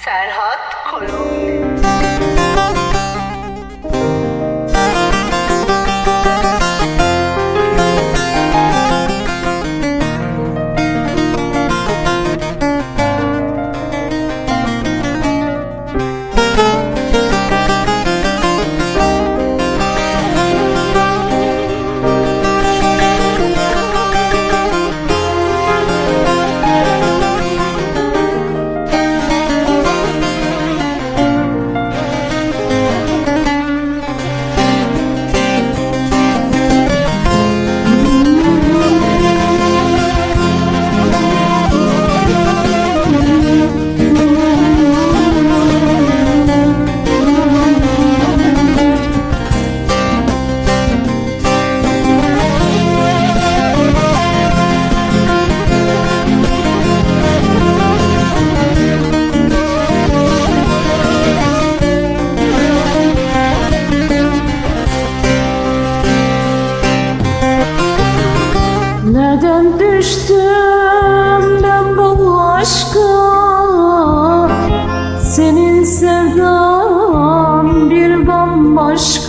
Felhat kolomb.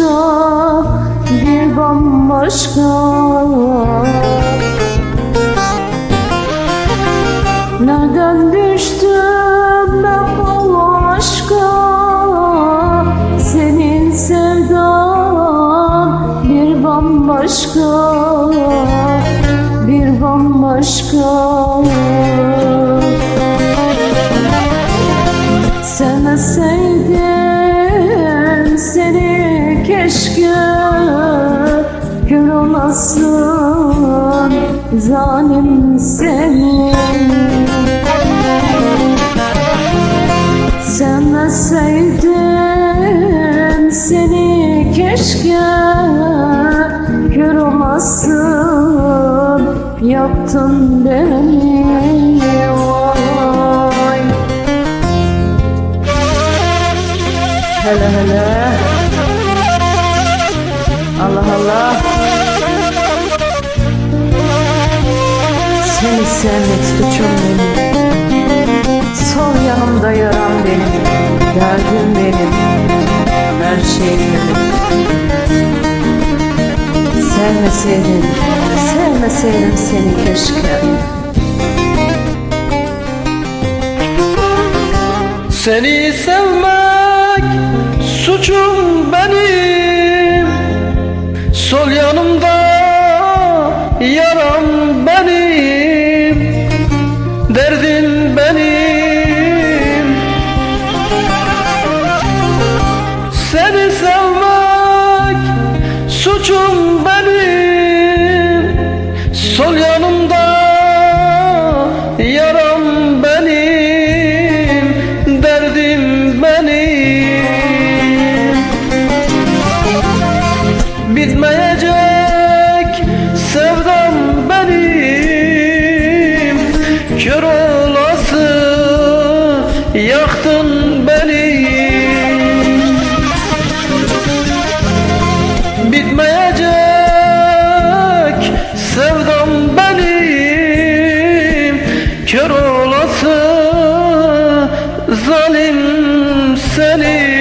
Bambaşka Bir bambaşka. Neden düştüm ben bu aşka? Senin sevdan bir bambaşka Bir bambaşka olasın zalim seni Sevmeseydim seni keşke. Kör olasın yaptın beni. Vay. Hele hele. Allah Allah Seni sevmek suçum benim. Sol yanımda yaram benim. Derdim benim. Her şeyim benim. Sevmeseydim Sevmeseydim seni keşke. Seni sevmek suçum benim. Sol yanımda benim. Seni sevmek suçum benim. Sol yanımda yaram benim. Derdim benim. Bitmeyecek olası yaktın beni? Bitmeyecek sevdam benim. Kör olası zalim seni